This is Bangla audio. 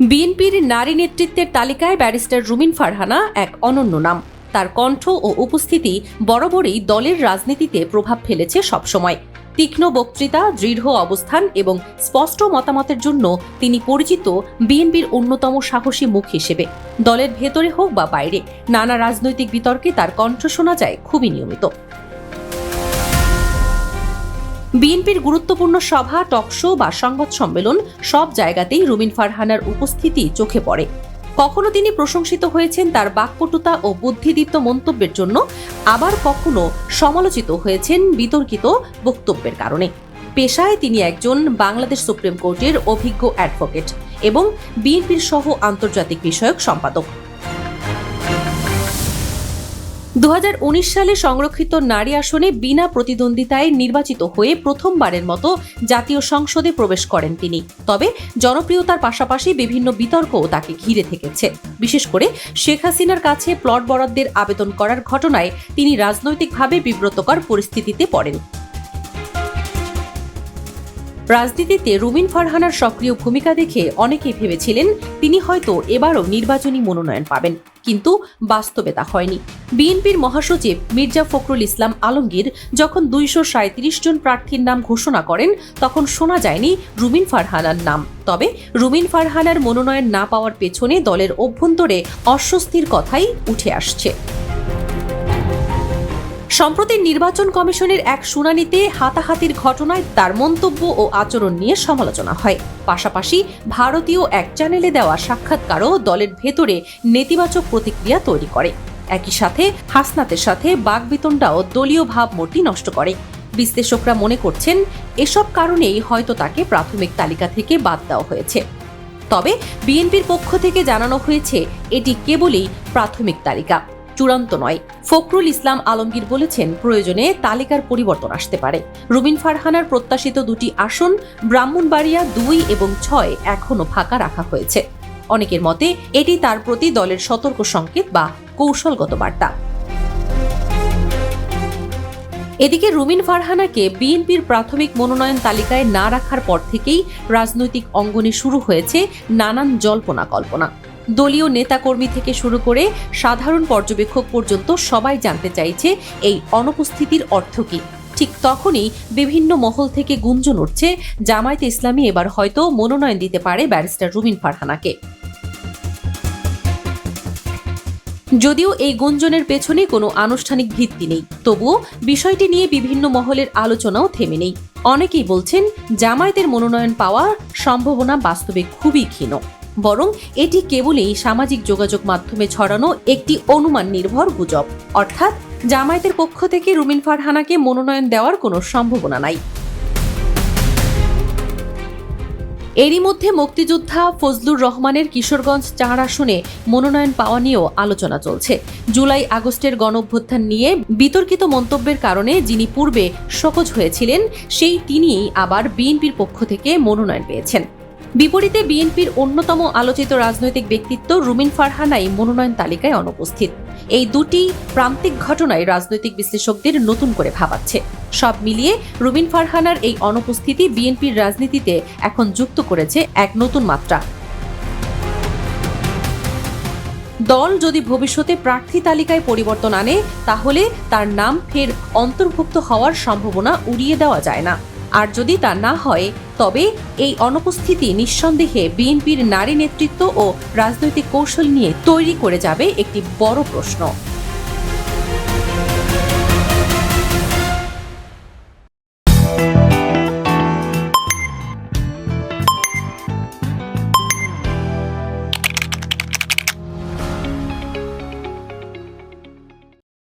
বিএনপির নারী নেতৃত্বের তালিকায় ব্যারিস্টার রুমিন ফারহানা এক অনন্য নাম। তার কণ্ঠ ও উপস্থিতি বরাবরই দলের রাজনীতিতে প্রভাব ফেলেছে সবসময়। তীক্ষ্ণ বক্তৃতা, দৃঢ় অবস্থান এবং স্পষ্ট মতামতের জন্য তিনি পরিচিত বিএনপির অন্যতম সাহসী মুখ হিসেবে। দলের ভেতরে হোক বা বাইরে, নানা রাজনৈতিক বিতর্কে তার কণ্ঠ শোনা যায় খুবই নিয়মিত। বিএনপির গুরুত্বপূর্ণ সভা টকশো বা সংবাদ সম্মেলন সব জায়গাতেই রুমিন ফারহানার উপস্থিতি চোখে পড়ে। কখনো তিনি প্রশংসিত হয়েছেন তার বাকপটুতা ও বুদ্ধিদীপ্ত মন্তব্যের জন্য, আবার কখনো সমালোচিত হয়েছেন বিতর্কিত বক্তব্যের কারণে। পেশায় তিনি একজন বাংলাদেশ সুপ্রিম কোর্টের অভিজ্ঞ অ্যাডভোকেট এবং বিএনপির সহ আন্তর্জাতিক বিষয়ক সম্পাদক। উনিশ সালে সংরক্ষিত নারী আসনে বিনা প্রতিদ্বন্দ্বিতায় নির্বাচিত হয়ে প্রথমবারের মতো জাতীয় সংসদে প্রবেশ করেন তিনি। তবে জনপ্রিয়তার পাশাপাশি বিভিন্ন বিতর্কও তাকে ঘিরে থেকেছে। বিশেষ করে শেখ হাসিনার কাছে প্লট বরাদ্দের আবেদন করার ঘটনায় তিনি রাজনৈতিকভাবে বিব্রতকর পরিস্থিতিতে পড়েন। রাজনীতিতে রুমিন ফারহানার সক্রিয় ভূমিকা দেখে অনেকেই ভেবেছিলেন তিনি হয়তো এবারও নির্বাচনী মনোনয়ন পাবেন। কিন্তু বাস্তবে তা হয়নি। বিএনপির মহাসচিব মির্জা ফখরুল ইসলাম আলমগীর যখন দুইশো সাঁত্রিশ জন প্রার্থীর নাম ঘোষণা করেন, তখন শোনা যায়নি রুমিন ফারহানার নাম। তবে রুমিন ফারহানার মনোনয়ন না পাওয়ার পেছনে দলের অভ্যন্তরে অস্বস্তির কথাই উঠে আসছে। সম্প্রতি নির্বাচন কমিশনের এক শুনানিতে হাতাহাতির ঘটনায় তার মন্তব্য ও আচরণ নিয়ে সমালোচনা হয়। পাশাপাশি ভারতীয় এক চ্যানেলে দেওয়া সাক্ষাৎকারও দলের ভেতরে নেতিবাচক প্রতিক্রিয়া তৈরি করে। একই সাথে হাসনাতের সাথে বাগবিতণ্ডাও দলীয় ভাবমূর্তি নষ্ট করে। বিশ্লেষকরা মনে করছেন, এসব কারণেই হয়তো তাকে প্রাথমিক তালিকা থেকে বাদ দেওয়া হয়েছে। তবে বিএনপির পক্ষ থেকে জানানো হয়েছে, এটি কেবলই প্রাথমিক তালিকা। চূড়ান্ত নয়। ফখরুল ইসলাম আলমগীর বলেছেন, প্রয়োজনে তালিকার পরিবর্তন আসতে পারে। রুবিন ফারহানার প্রত্যাশিত দুটি আসন ব্রাহ্মণবাড়িয়া দুই এবং ছয় এখনও ফাঁকা রাখা হয়েছে। অনেকের মতে, এটি তার প্রতি দলের সতর্ক সংকেত বা কৌশলগত বার্তা। এদিকে রুমিন ফারহানাকে বিএনপির প্রাথমিক মনোনয়ন তালিকায় না রাখার পর থেকেই রাজনৈতিক অঙ্গনে শুরু হয়েছে নানান জল্পনা কল্পনা। দলীয় নেতাকর্মী থেকে শুরু করে সাধারণ পর্যবেক্ষক পর্যন্ত সবাই জানতে চাইছে এই অনুপস্থিতির অর্থ কী। ঠিক তখনই বিভিন্ন মহল থেকে গুঞ্জন উঠছে, জামায়াতে ইসলামী এবার হয়তো মনোনয়ন দিতে পারে ব্যারিস্টার রুমিন ফারহানাকে। যদিও এই গুঞ্জনের পেছনে কোনো আনুষ্ঠানিক ভিত্তি নেই, তবুও বিষয়টি নিয়ে বিভিন্ন মহলের আলোচনাও থেমে নেই। অনেকেই বলছেন, জামায়াতের মনোনয়ন পাওয়ার সম্ভাবনা বাস্তবে খুবই ক্ষীণ। বরং এটি কেবলই সামাজিক যোগাযোগ মাধ্যমে ছড়ানো একটি অনুমান নির্ভর গুজব। অর্থাৎ, জামায়াতের পক্ষ থেকে রুমিন ফারহানাকে মনোনয়ন দেওয়ার কোনো সম্ভাবনা নাই। এরই মধ্যে মুক্তিযোদ্ধা ফজলুর রহমানের কিশোরগঞ্জ চার আসনে মনোনয়ন পাওয়া নিয়েও আলোচনা চলছে। জুলাই আগস্টের গণঅভ্যুত্থান নিয়ে বিতর্কিত মন্তব্যের কারণে যিনি পূর্বে সকজ হয়েছিলেন, সেই তিনিই আবার বিএনপির পক্ষ থেকে মনোনয়ন পেয়েছেন। বিপরীতে বিএনপির অন্যতম আলোচিত রাজনৈতিক ব্যক্তিত্ব রুমিন ফারহানাই মনোনয়ন তালিকায় অনুপস্থিত। এই দুটি প্রান্তিক ঘটনায় রাজনৈতিক বিশ্লেষকদের নতুন করে ভাবাচ্ছে। সব মিলিয়ে রুমিন ফারহানার এই অনুপস্থিতি বিএনপির রাজনীতিতে এখন যুক্ত করেছে এক নতুন মাত্রা। দল যদি ভবিষ্যতে প্রার্থী তালিকায় পরিবর্তন আনে, তাহলে তার নাম ফের অন্তর্ভুক্ত হওয়ার সম্ভাবনা উড়িয়ে দেওয়া যায় না। আর যদি তা না হয় তবে এই অনুপস্থিতি নিঃসন্দেহে বিএনপির নারী নেতৃত্ব ও রাজনৈতিক কৌশল নিয়ে তৈরি করে যাবে একটি বড় প্রশ্ন।